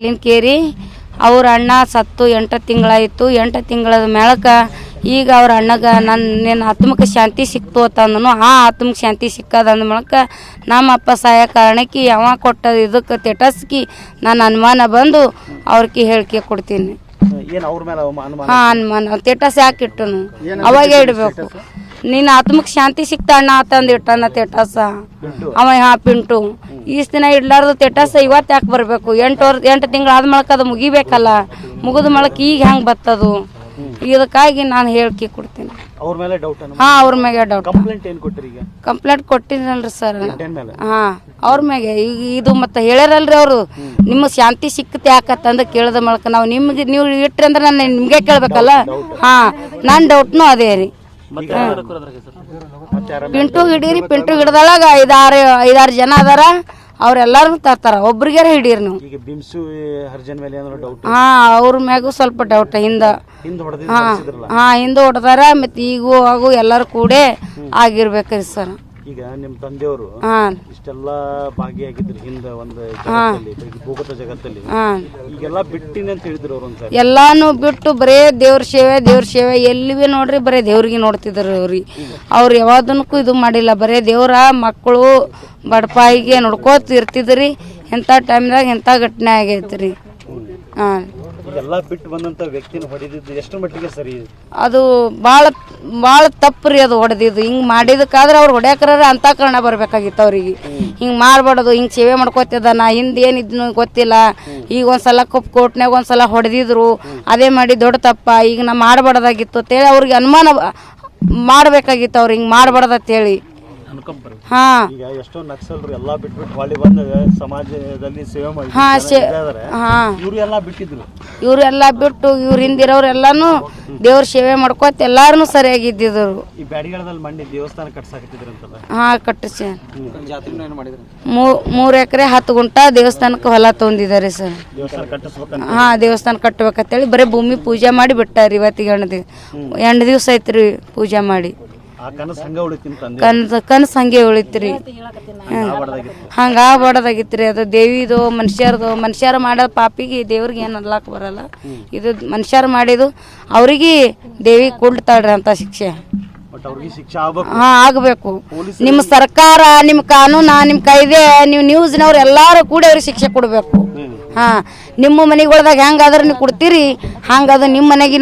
ಇಲ್ಲಿನ ಕೇರಿ ಅವ್ರ ಅಣ್ಣ ಸತ್ತು ಎಂಟು ತಿಂಗಳಾಯಿತು. ಎಂಟು ತಿಂಗಳದ ಮೇಳಕ ಈಗ ಅವ್ರ ಅಣ್ಣಗ ನನ್ನ ನಿನ್ನ ಆತ್ಮಕ್ಕೆ ಶಾಂತಿ ಸಿಕ್ತು ಅಂತಂದನು. ಆ ಆತ್ಮಕ್ಕೆ ಶಾಂತಿ ಸಿಕ್ಕದಂದ ಮೂಲಕ ನಮ್ಮ ಅಪ್ಪ ಸಹಾಯ ಕಾರಣಕ್ಕೆ ಯಾವ ಕೊಟ್ಟ ಇದಕ್ಕೆ ತೆಟಸ್ಕಿ ನನ್ನ ಅನುಮಾನ ಬಂದು ಅವ್ರಿಗೆ ಹೇಳಿಕೆ ಕೊಡ್ತೀನಿ. ಹಾ ಅನುಮಾನ. ತೆಟಸ್ ಯಾಕೆ ಇಟ್ಟನು? ಅವಾಗ ಇಡಬೇಕು ನಿನ್ನ ಆತ್ಮಕ್ಕೆ ಶಾಂತಿ ಸಿಕ್ತ ಅಣ್ಣ ಅಂತಂದು ಇಟ್ಟಣ್ಣ ತೆಟಸ ಅವ ಹಾ ಪಿಂಟು. ಈಸ್ ದಿನ ಇಡ್ಲಾರ್ದು ತೆಟಸ ಇವತ್ತು ಯಾಕೆ ಬರಬೇಕು? ಎಂಟು ವರ್ ಎಂಟು ತಿಂಗಳು ಆದ ಮಳಕ್ಕೆ ಅದು ಮುಗಿಬೇಕಲ್ಲ. ಮುಗಿದ ಮಳಕ್ಕೆ ಈಗ ಹೆಂಗೆ ಬತ್ತದು? ಇದಕ್ಕಾಗಿ ನಾನು ಹೇಳಿಕೆ ಕೊಡ್ತೀನಿ. ಅವ್ರ ಮೇಲೆ ಡೌಟ್ ಹಾ ಅವ್ರ ಮ್ಯಾಗೆ ಡೌಟ್ ಕಂಪ್ಲೇಂಟ್ ಏನು ಕೊಟ್ಟಿರಿ ಈಗ? ಕಂಪ್ಲೇಂಟ್ ಕೊಟ್ಟಿನಲ್ರಿ ಸರ್ ಹಾಂ ಅವ್ರ ಮ್ಯಾಗೆ. ಈಗ ಇದು ಮತ್ತೆ ಹೇಳ್ಯಾರಲ್ರಿ ಅವರು. ನಿಮ್ಗೆ ಶಾಂತಿ ಸಿಕ್ಕತ್ತೆ ಯಾಕತ್ತಂದ ಕೇಳಿದ ಮೂಲಕ ನಾವು ನಿಮ್ಗೆ ನೀವು ಇಟ್ರಿ ಅಂದ್ರೆ ನಾನು ನಿಮಗೆ ಕೇಳ್ಬೇಕಲ್ಲ? ಹಾ ನನ್ನ ಡೌಟ್ನು ಅದೇ ರೀ. ಪಿಂಟು ಹಿಡೀರಿ ಪಿಂಟು ಹಿಡ್ದಾಗ ಐದಾರು ಐದಾರು ಜನ ಅದಾರ. ಅವ್ರೆಲ್ಲಾರು ತರ್ತಾರ. ಒಬ್ರಿಗಾರ ಹಿಡೀರಿ ನೀವು. ಈಗ ಬಿಮ್ಸು ಹರ್ಜನ್ ಮೇಲೆ ಏನಾದ್ರು ಡೌಟ್ ಹಾ ಅವ್ರ ಮ್ಯಾಗೂ ಸ್ವಲ್ಪ ಡೌಟ್ ಹಿಂದ ಹಿಂದೆ ಹೊಡೆದಿದ್ದು ಹಾ ಹಿಂದೆ ಹೊಡೆದಾರ ಮತ್ತೆ ಈಗೂ ಹಾಗೂ ಎಲ್ಲರೂ ಕೂಡೇ ಆಗಿರ್ಬೇಕ್ರಿ ಸರ್. ಈಗ ನಿಮ್ಮ ತಂದೆಯವರು ಹಾ. ಇಷ್ಟೆಲ್ಲ ಭಾಗಿಯಾಗಿದ್ರು ಹಿಂದೆ ಒಂದು ಜಗತ್ತಲ್ಲಿ ಈಗ ಭೂಗತ ಜಗತ್ತಲ್ಲಿ. ಹಾ. ಈಗೆಲ್ಲ ಬಿಟ್ಟಿನಿ ಅಂತ ಹೇಳಿದ್ರು ಅವ್ರು ಒಂದ್ಸರಿ. ಎಲ್ಲಾನು ಬಿಟ್ಟು ಬರೇ ದೇವ್ರ ಸೇವೆ ದೇವ್ರ ಸೇವೆ. ಎಲ್ಲಿ ನೋಡ್ರಿ ಬರೇ ದೇವ್ರಿಗೆ ನೋಡ್ತಿದ್ರು ಅವ್ರಿ. ಅವ್ರು ಯಾವ್ದನ್ನಕ್ಕೂ ಇದು ಮಾಡಿಲ್ಲ. ಬರೇ ದೇವ್ರ ಮಕ್ಕಳು ಬಡಪಾಯಿಗೆ ನೋಡ್ಕೋತ ಇರ್ತಿದ್ರಿ. ಎಂಥ ಟೈಮ್ದಾಗ ಎಂಥ ಘಟನೆ ಆಗೈತ್ರಿ. ಹಾಂ. ಈಗೆಲ್ಲ ಬಿಟ್ಟು ಬಂದಂತ ವ್ಯಕ್ತಿನ ಹೊಡೆದಿದ್ದು ಎಷ್ಟು ಮಟ್ಟಿಗೆ ಸರಿ? ಅದು ಭಾಳ ಭಾಳ ತಪ್ಪು ರೀ ಅದು ಹೊಡೆದಿದ್ದು. ಹಿಂಗೆ ಮಾಡಿದಕ್ಕಾದ್ರೆ ಅವ್ರು ಹೊಡ್ಯಾಕ್ರ ಕಾರಣ ಬರ್ಬೇಕಾಗಿತ್ತು ಅವ್ರಿಗೆ. ಹಿಂಗೆ ಮಾಡಬಾರ್ದು, ಹಿಂಗೆ ಸೇವೆ ಮಾಡ್ಕೋತಿದ್ದ ನಾ, ಹಿಂದೆ ಏನಿದ್ನು ಗೊತ್ತಿಲ್ಲ. ಈಗ ಒಂದ್ಸಲ ಕಪ್ ಕೋರ್ಟ್ನಾಗ ಒಂದ್ಸಲ ಹೊಡೆದಿದ್ರು. ಅದೇ ಮಾಡಿ ದೊಡ್ಡ ತಪ್ಪ. ಈಗ ನಾ ಮಾಡಬಾರ್ದಾಗಿತ್ತು ಅಂತೇಳಿ ಅವ್ರಿಗೆ ಅನುಮಾನ ಮಾಡಬೇಕಾಗಿತ್ತು ಅವ್ರು ಹಿಂಗೆ ಮಾಡಬಾರ್ದು ಅಂತೇಳಿ. ಹಾಂ. ಈಗ ಎಷ್ಟೋ ನಕ್ಸಲರು ಎಲ್ಲಾ ಬಿಟ್ಬಿಟ್ಟು ಹೊಳ್ಳಿ ಬಂದ ಸಮಾಜದಲ್ಲಿ ಸೇವೆ ಮಾಡಿ ಹಾಂ ಶೇ ಹಾಂ. ಇವ್ರು ಬಿಟ್ಟಿದ್ರು. ಇವರೆಲ್ಲ ಬಿಟ್ಟು ಇವ್ರ ಹಿಂದಿರೋರೆಲ್ಲಾನು ದೇವ್ರ ಸೇವೆ ಮಾಡ್ಕೋತ ಎಲ್ಲಾರು ಸರಿಯಾಗಿದ್ದಿದ್ರು ಈ ಬ್ಯಾಡಿಗಳದಲ್ಲಿ ಮಂಡಿ ದೇವಸ್ಥಾನ ಹಾಂ ಕಟ್ಟಿಸಿ. ಮೂರು ಎಕರೆ ಹತ್ತು ಗುಂಟ ದೇವಸ್ಥಾನಕ್ಕೆ ಹೊಲ ತೊಗೊಂಡಿದ್ದಾರೆ ಸರ್. ದೇವಸ್ಥಾನ ಕಟ್ಟಿಸ್ಬೇಕಂತ ಹಾಂ ದೇವಸ್ಥಾನ ಕಟ್ಬೇಕಂತೇಳಿ ಬರೀ ಭೂಮಿ ಪೂಜೆ ಮಾಡಿ ಬಿಟ್ಟಾರ ಇವತ್ತಿಗೆ ಎಂಟು ದಿವಸ ಐತ್ರಿ ಪೂಜೆ ಮಾಡಿ. ಆ ಕನಸು ಹಂಗ ಉಳಿತೀನಿ ತಂದೆ. ಕನ್ಸ ಕನಸು ಹಂಗೆ ಉಳಿತ್ರಿ. ಹಂಗ ಹಂಗೆ ಆಗ್ಬಾರ್ದಾಗಿತ್ರಿ ಅದು ದೇವಿದು ಮನುಷ್ಯರದು ಮನುಷ್ಯರ ಮಾಡೋ ಪಾಪಿಗೆ ದೇವ್ರಿಗೆ ಏನು ಅನ್ಲಾಕ್ ಬರಲ್ಲ. ಇದು ಮನುಷ್ಯರು ಮಾಡಿದು ಅವ್ರಿಗೆ ದೇವಿ ಕೊಡ್ತಾಳ್ರಿ ಅಂತ ಶಿಕ್ಷೆ. ಬಟ್ ಅವ್ರಿಗೆ ಶಿಕ್ಷೆ ಆಗ್ಬೇಕು. ಹಾ ಆಗಬೇಕು. ನಿಮ್ಮ ಸರ್ಕಾರ ನಿಮ್ಮ ಕಾನೂನ ನಿಮ್ಮ ಕಾಯ್ದೆ ನೀವು ನ್ಯೂಸ್ನವ್ರು ಎಲ್ಲಾರು ಕೂಡ ಅವ್ರಿಗೆ ಶಿಕ್ಷೆ ಕೊಡಬೇಕು. ಹಾ ನಿಮ್ಮ ಮನೆಗಳ್ದಾಗ ಹೆಂಗಾದ್ರೆ ನೀವು ಕೊಡ್ತೀರಿ. ಹಂಗದು ನಿಮ್ಮ ಮನೆಗಿನ